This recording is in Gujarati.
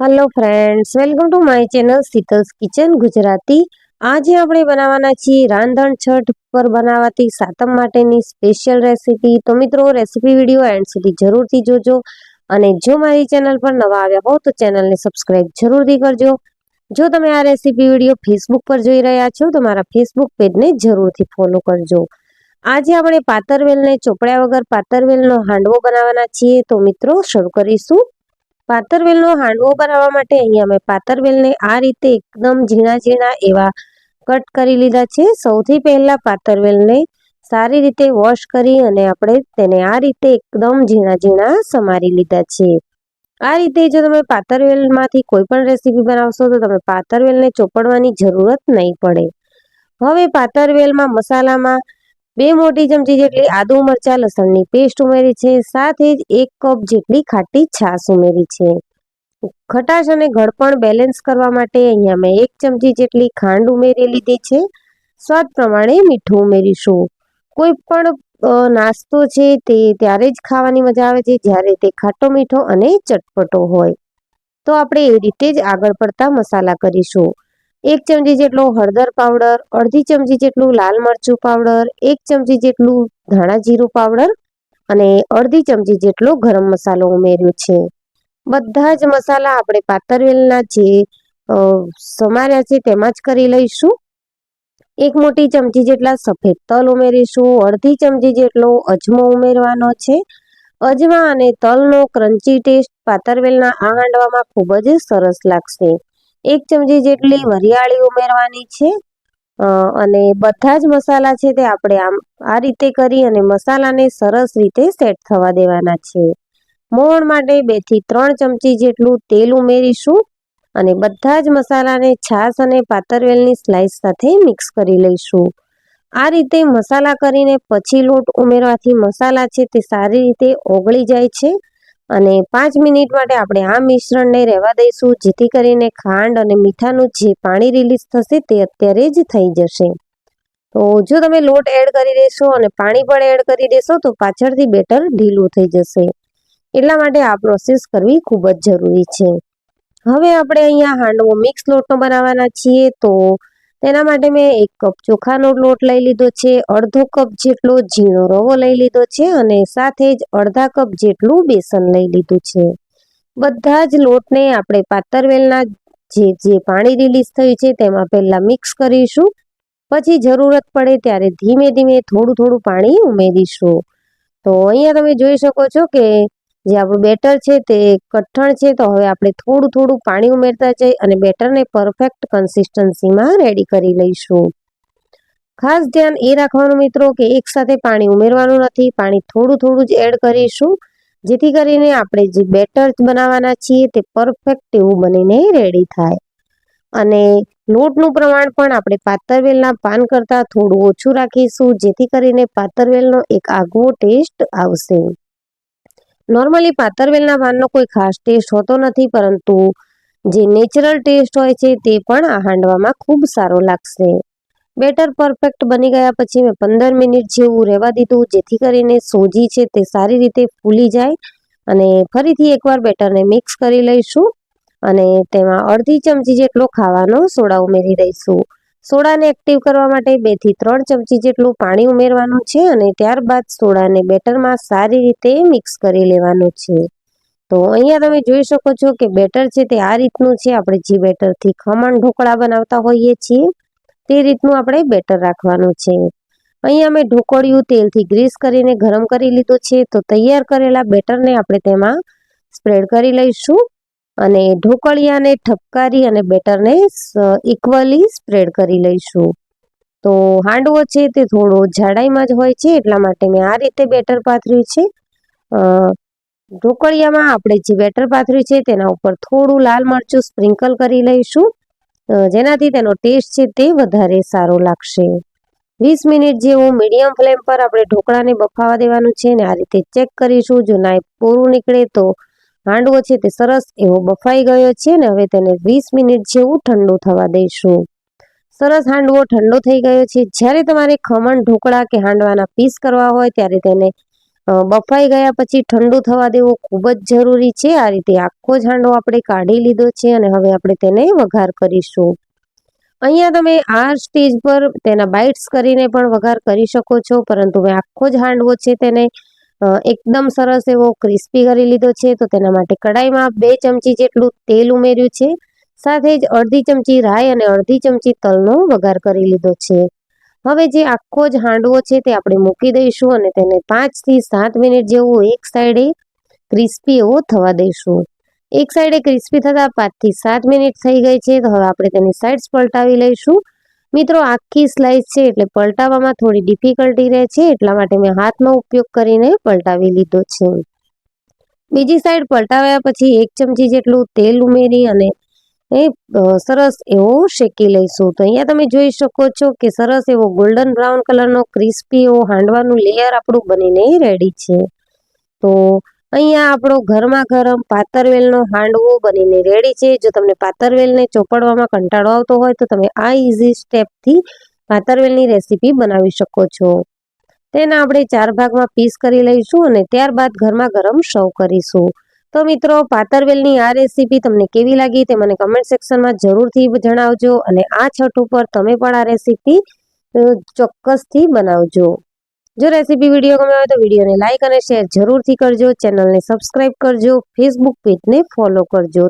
Hello friends welcome to my channel Sheetal's kitchen Gujarati આજે આપણે બનાવવાના છીએ રાંધણ છઠ પર બનાવાતી સાતમ માટેની સ્પેશિયલ રેસીપી તો મિત્રો રેસીપી વીડિયો એન્ડ સુધી જરૂરથી જોજો. અને જો મારી ચેનલ પર નવા આવ્યા હો, તો ચેનલને સબસ્ક્રાઈબ જરૂરથી કરજો. જો તમે આ રેસીપી વીડિયો ફેસબુક પર જોઈ રહ્યા છો, તો મારા ફેસબુક પેજને જરૂરથી ફોલો કરજો. આજે આપણે પાતરવેલને ચોપડ્યા વગર પાતરવેલનો હાંડવો બનાવવાના છીએ. તો મિત્રો, શરૂ કરીશું. પાતરવેલનો હાંડવો બનાવવા માટે અહીંયા મેં પાતરવેલને આ રીતે એકદમ ઝીણા ઝીણા એવા કટ કરી લીધા છે. સૌથી પહેલા પાતરવેલને સારી રીતે વોશ કરી અને આપણે તેને આ રીતે એકદમ ઝીણા ઝીણા સમારી લીધા છે. આ રીતે જો તમે પાતરવેલમાંથી કોઈ પણ રેસીપી બનાવશો તો તમે પાતરવેલને ચોપડવાની જરૂરત નહીં પડે. હવે પાતરવેલમાં મસાલામાં બે મોટી ચમચી જેટલી આદુ મરચા, લસણની પેસ્ટ ઉમેરી છે. સાથે જ એક કપ જેટલી ખાટી છાશ ઉમેરી છે. ખટાશ અને ગળપણ બેલેન્સ કરવા માટે અહીંયા મેં એક ચમચી જેટલી ખાંડ ઉમેરી લીધી છે. સ્વાદ પ્રમાણે મીઠું ઉમેરીશું. કોઈ પણ નાસ્તો છે તે ત્યારે જ ખાવાની મજા આવે છે, જ્યારે તે ખાટો, મીઠો અને ચટપટો હોય. તો આપણે એ રીતે જ આગળ પડતા મસાલા કરીશું. એક ચમચી જેટલો હળદર પાવડર, અડધી ચમચી જેટલું લાલ મરચું પાવડર, એક ચમચી જેટલું ધાણા જીરું પાવડર અને અડધી ચમચી જેટલો ગરમ મસાલો ઉમેર્યો છે. બધા જ મસાલા આપણે પાતરવેલના જે સમાર્યા છે તેમાં જ કરી લઈશું. એક મોટી ચમચી જેટલા સફેદ તલ ઉમેરીશું, અડધી ચમચી જેટલો અજમો ઉમેરવાનો છે. અજમા અને તલનો ક્રન્ચી ટેસ્ટ પાતરવેલના આ હાંડવામાં ખૂબ જ સરસ લાગશે. એક ચમચી જેટલી વરિયાળી ઉમેરવાની છે. અને બધા જ મસાલા છે તે આપણે આમ આ રીતે કરી અને મસાલાને સરસ રીતે સેટ થવા દેવાના છે. મોણ માટે બેથી ત્રણ ચમચી જેટલું તેલ ઉમેરીશું અને બધા જ મસાલાને છાશ અને પાતરવેલની સ્લાઇસ સાથે મિક્સ કરી લઈશું. આ રીતે મસાલા કરીને પછી લોટ ઉમેરવાથી મસાલા છે તે સારી રીતે ઓગળી જાય છે. અને પાંચ મિનિટ માટે આપણે આ મિશ્રણને રહેવા દઈશું, જેથી કરીને ખાંડ અને મીઠાનું જે પાણી રિલીઝ થશે તે અત્યારે જ થઈ જશે. તો જો તમે લોટ એડ કરી દેશો અને પાણી પણ એડ કરી દેશો, તો પાછળથી બેટર ઢીલું થઈ જશે. એટલા માટે આ પ્રોસેસ કરવી ખૂબ જ જરૂરી છે. હવે આપણે અહીંયા હાંડવો મિક્સ લોટનો બનાવવાના છીએ, તો તેના માટે મેં એક કપ ચોખાનો લોટ લઈ લીધો છે, અડધો કપ જેટલો ઝીણો રવો લઈ લીધો છે અને સાથે જ અડધા કપ જેટલું બેસન લઈ લીધું છે. બધા જ લોટને આપણે પાતરવેલના જે જે પાણી રિલીઝ થયું છે તેમાં પહેલાં મિક્સ કરીશું. પછી જરૂરત પડે ત્યારે ધીમે ધીમે થોડું થોડું પાણી ઉમેરીશું. તો અહીંયા તમે જોઈ શકો છો કે જે આપણું બેટર છે તે કઠણ છે, તો હવે આપણે થોડું થોડું પાણી ઉમેરતા જઈ અને બેટરને પરફેક્ટ કન્સિસ્ટન્સીમાં રેડી કરી લઈશું. ખાસ ધ્યાન એ રાખવાનું મિત્રો કે એકસાથે પાણી ઉમેરવાનું નથી, પાણી થોડું થોડું જ એડ કરીશું, જેથી કરીને આપણે જે બેટર બનાવવાના છીએ તે પરફેક્ટ એવું બનીને રેડી થાય. અને લોટનું પ્રમાણ પણ આપણે પાતરવેલના પાન કરતાં થોડું ઓછું રાખીશું, જેથી કરીને પાતરવેલનો એક આગવો ટેસ્ટ આવશે. નોર્મલી પાતરવેલના પાનનો કોઈ ખાસ ટેસ્ટ હોતો નથી, પરંતુ જે નેચરલ ટેસ્ટ હોય છે તે પણ આ હાંડવામાં ખૂબ સારો લાગશે. બેટર પરફેક્ટ બની ગયા પછી મેં પંદર મિનિટ જેવું રહેવા દીધું, જેથી કરીને સોજી છે તે સારી રીતે ફૂલી જાય અને ફરીથી એકવાર બેટરને મિક્સ કરી લઈશું અને તેમાં અડધી ચમચી જેટલો ખાવાનો સોડા ઉમેરી દઈશું. સોડાને એક્ટિવ કરવા માટે બેથી ત્રણ ચમચી જેટલું પાણી ઉમેરવાનું છે અને ત્યારબાદ સોડાને બેટરમાં સારી રીતે મિક્સ કરી લેવાનું છે. તો અહીંયા તમે જોઈ શકો છો કે બેટર છે તે આ રીતનું છે. આપણે જે બેટરથી ખમણ ઢોકળા બનાવતા હોઈએ છીએ, તે રીતનું આપણે બેટર રાખવાનું છે. અહીંયા અમે ઢોકળિયું તેલથી ગ્રીસ કરીને ગરમ કરી લીધું છે. તો તૈયાર કરેલા બેટરને આપણે તેમાં સ્પ્રેડ કરી લઈશું. અને ઢોકળિયાને ઠપકારી અને બેટરને ઇક્વલી સ્પ્રેડ કરી લઈશું. તો હાંડવો છે તે થોડો જાડાઈમાં જ હોય છે, એટલા માટે મેં આ રીતે બેટર પાથર્યું છે. ઢોકળિયામાં આપણે જે બેટર પાથર્યું છે તેના ઉપર થોડું લાલ મરચું સ્પ્રિંકલ કરી લઈશું. જેનાથી તેનો ટેસ્ટ છે તે વધારે સારો લાગશે. વીસ મિનિટ જેવું મીડિયમ ફ્લેમ પર આપણે ઢોકળાને બફાવા દેવાનું છે ને આ રીતે ચેક કરીશું જો નાઈ પૂરું નીકળે તો હાંડવો છે તે સરસ એવો બફાઈ ગયો છે ને હવે તેને વીસ મિનિટ જેવું ઠંડુ થવા દઈશું. સરસ હાંડવો ઠંડો થઈ ગયો છે. જ્યારે તમારે ખમણ, ઢોકળા કે હાંડવાના પીસ કરવા હોય ત્યારે તેને બફાઈ ગયા પછી ઠંડુ થવા દેવો ખૂબ જ જરૂરી છે. આ રીતે આખો જ હાંડવો આપણે કાઢી લીધો છે અને હવે આપણે તેને વઘાર કરીશું. અહીંયા તમે આ સ્ટેજ પર તેના બાઇટ્સ કરીને પણ વઘાર કરી શકો છો, પરંતુ મેં આખો જ હાંડવો છે તેને એકદમ સરસ એવો ક્રિસ્પી કરી લીધો છે. તો તેના માટે કડાઈમાં બે ચમચી જેટલું તેલ ઉમેર્યું છે. સાથે જ અડધી ચમચી રાઈ અને અડધી ચમચી તલનો વઘાર કરી લીધો છે. હવે જે આખો જ હાંડવો છે તે આપણે મૂકી દઈશું અને તેને પાંચથી સાત મિનિટ જેવું એક સાઈડે ક્રિસ્પી એવો થવા દઈશું. એક સાઈડે ક્રિસ્પી થતાં પાંચથી સાત મિનિટ થઈ ગઈ છે. તો હવે આપણે તેની સાઈડ્સ પલટાવી લઈશું. મિત્રો, આખી સ્લાઇસ છે એટલે પલટાવવામાં થોડી ડિફિકલ્ટી રહે છે, એટલા માટે મેં હાથનો ઉપયોગ કરીને પલટાવી લીધો છે. બીજી સાઈડ પલટાવ્યા પછી એક ચમચી જેટલું તેલ ઉમેરી અને એ સરસ એવો શેકી લઈશું. તો અહીંયા તમે જોઈ શકો છો કે સરસ એવો ગોલ્ડન બ્રાઉન કલરનો ક્રિસ્પી એવો હાંડવાનું લેયર આપણું બનીને રેડી છે. તો અહીંયા આપણો ઘરમાં ગરમ પાતરવેલનો હાંડવો બનીને રેડી છે. જો તમને પાતરવેલને ચોપડવામાં કંટાળો આવતો હોય તો તમે આ ઇઝી સ્ટેપથી પાતરવેલની રેસીપી બનાવી શકો છો. તેના આપણે ચાર ભાગમાં પીસ કરી લઈશું અને ત્યારબાદ ઘરમાં ગરમ સર્વ કરીશું. તો મિત્રો પાતરવેલની આ રેસીપી તમને કેવી લાગી તે મને કમેન્ટ સેક્શનમાં જરૂરથી જણાવજો અને આ છઠ ઉપર તમે પણ આ રેસીપી ચોક્કસથી બનાવજો. જો રેસીપી વીડિયો ગમ્યો હોય તો વિડીયોને લાઇક અને શેર જરૂરથી કરજો. ચેનલને સબસ્ક્રાઇબ કરજો. ફેસબુક પેજને ફોલો કરજો.